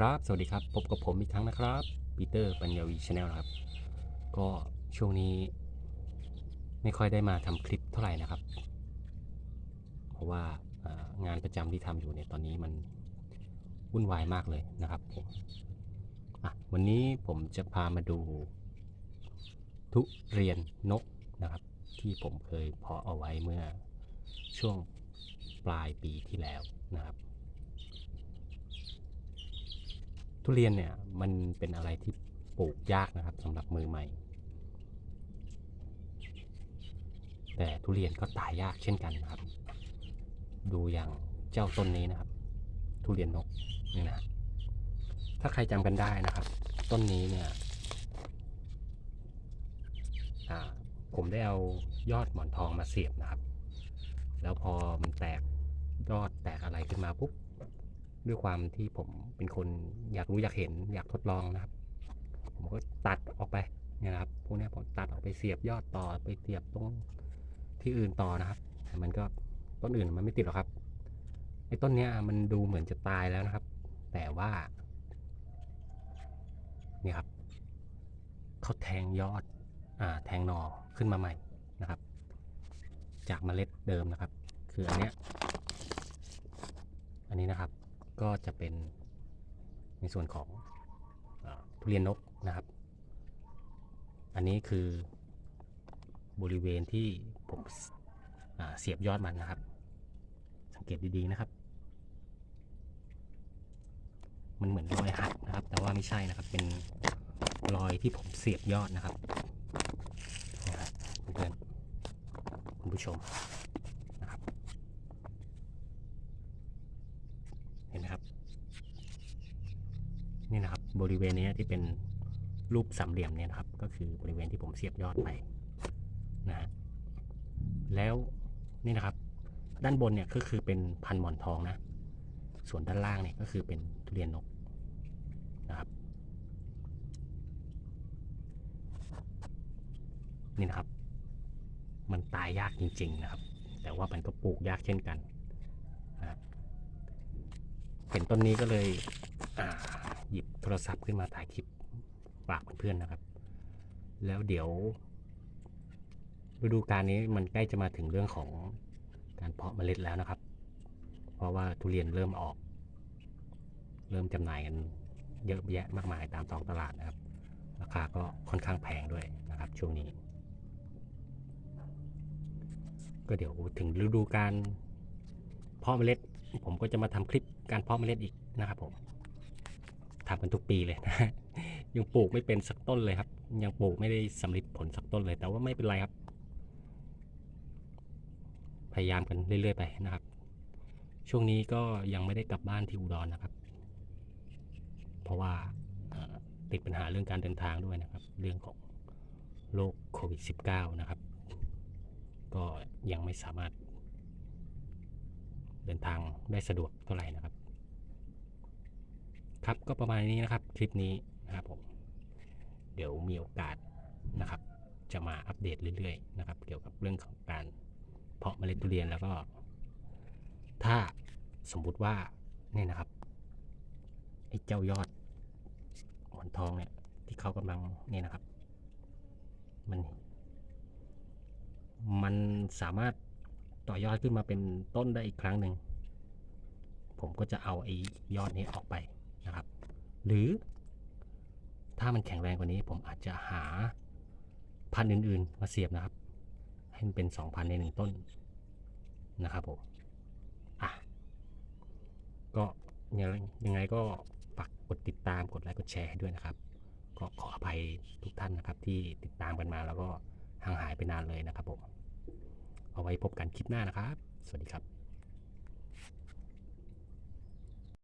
ครับสวัสดีครับพบกับผมอีกครั้งนะครับปีเตอร์ปัญญาวีชาแนลนะครับ ก็ช่วงนี้ไม่ค่อยได้มาทำคลิปเท่าไหร่นะครับ เพราะว่างานประจำที่ทำอยู่เนี่ยตอนนี้มันวุ่นวายมากเลยนะครับผมอะวันนี้ผมจะพามาดู ทุเรียนนกนะครับ ที่ผมเคยเพาะเอาไว้เมื่อช่วงปลายปีที่แล้วนะครับ ทุเรียนเนี่ยมันเป็นอะไรที่ปลูกยากนะครับสำหรับมือใหม่ แต่ทุเรียนก็ตายยากเช่นกันนะครับ ดูอย่างเจ้าต้นนี้นะครับ ทุเรียนนกนี่นะถ้าใครจำกันได้นะครับ ต้นนี้เนี่ยอ่าผมได้เอายอดหมอนทองมาเสียบนะครับ แล้วพอมันแตกยอดแตกอะไรขึ้นมาปุ๊บ ด้วยความที่ผมเป็นคนอยากรู้อยากเห็นอยากทดลองนะครับ ผมก็ตัดออกไปเนี่ยนะครับพวกนี้ผมตัดออกไปเสียบยอดต่อไปเสียบตรงที่อื่นต่อนะครับแต่มันก็ต้นอื่นมันไม่ติดหรอกครับไอ้ต้นเนี้ยมันดูเหมือนจะตายแล้วนะครับ แต่ว่าเนี่ยครับเขาแทงยอดอ่าแทงหนอขึ้นมาใหม่นะครับ จากเมล็ดเดิมนะครับ คืออันเนี้ยอันนี้นะครับ ก็จะเป็นในส่วนของอทุเรียนนกนะครับ อันนี้คือบริเวณที่ผมเสียบยอดมันนะครับ สังเกตดีๆนะครับ มันเหมือนรอยหักนะครับ แต่ว่าไม่ใช่นะครับ เป็นรอยที่ผมเสียบยอดนะครับนะครับเพื่อนๆคุณผู้ชมนะครับ เห็นไหมครับ นี่นะครั บริเวณนี้ที่เป็นรูปสามเหลี่ยมเนี่ยนะครับ ก็คือบริเวณที่ผมเสียบยอดไปนะฮะแล้วนี่นะครับ ด้านบนเนี่ยก็คือเป็นพันหมอนทองนะ ส่วนด้านล่างเนี่ยก็คือเป็นทุเรียนนกนะครับนี่นะครับ มันตายยากจริง ๆนะครับ แต่ว่ามันก็ปลูกยากเช่นกันนะเห็นต้นนี้ก็เลยอ่า โทรศัพท์ขึ้นมาถ่ายคลิปฝากเพื่อนๆนะครับ แล้วเดี๋ยวฤดูกาลนี้มันใกล้จะมาถึงเรื่องของการเพาะเมล็ดแล้วนะครับ เพราะว่าทุเรียนเริ่มออก เริ่มจำหน่ายกันเยอะแยะมากมายตามท้องตลาดนะครับ ราคาก็ค่อนข้างแพงด้วยนะครับ ช่วงนี้ ก็เดี๋ยวถึงฤดูการเพาะเมล็ด ผมก็จะมาทำคลิปการเพาะเมล็ดอีกนะครับผม ทำกันทุกปีเลยนะยังปลูกไม่เป็นสักต้นเลยครับ ยังปลูกไม่ได้สำเร็จผลสักต้นเลย แต่ว่าไม่เป็นไรครับ พยายามกันเรื่อยๆไปนะครับ ช่วงนี้ก็ยังไม่ได้กลับบ้านที่อุดรนะครับ เพราะว่าติดปัญหาเรื่องการเดินทางด้วยนะครับ เรื่องของโรคโควิด -19 นะครับ ก็ยังไม่สามารถเดินทางได้สะดวกเท่าไหร่นะครับ ครับก็ประมาณนี้นะครับคลิปนี้นะครับผมเดี๋ยวมีโอกาสนะครับ จะมาอัปเดตเรื่อยๆนะครับ เกี่ยวกับเรื่องของการเพาะเมล็ดทุเรียนแล้วก็ ถ้าสมมุติว่าเนี่ยนะครับไอ้เจ้ายอดหมอนทองเนี่ยที่เขากำลังเนี่ยนะครับ มัน มันสามารถต่อยอดขึ้นมาเป็นต้นได้อีกครั้งหนึ่งผมก็จะเอาไอ้ยอดนี้ออกไป นะครับ หรือถ้ามันแข็งแรงกว่านี้ ผมอาจจะหาพันธุ์อื่นๆ มาเสียบนะครับ ให้มันเป็นสองพันในหนึ่งต้นนะครับผมอะก็ยังยังไงก็ฝากกดติดตามกดไลค์กดแชร์ให้ด้วยนะครับ ก็ขออภัยทุกท่านนะครับ ที่ติดตามกันมาแล้วก็ห่างหายไปนานเลยนะครับผมเอาไว้พบกันคลิปหน้านะครับ สวัสดีครับ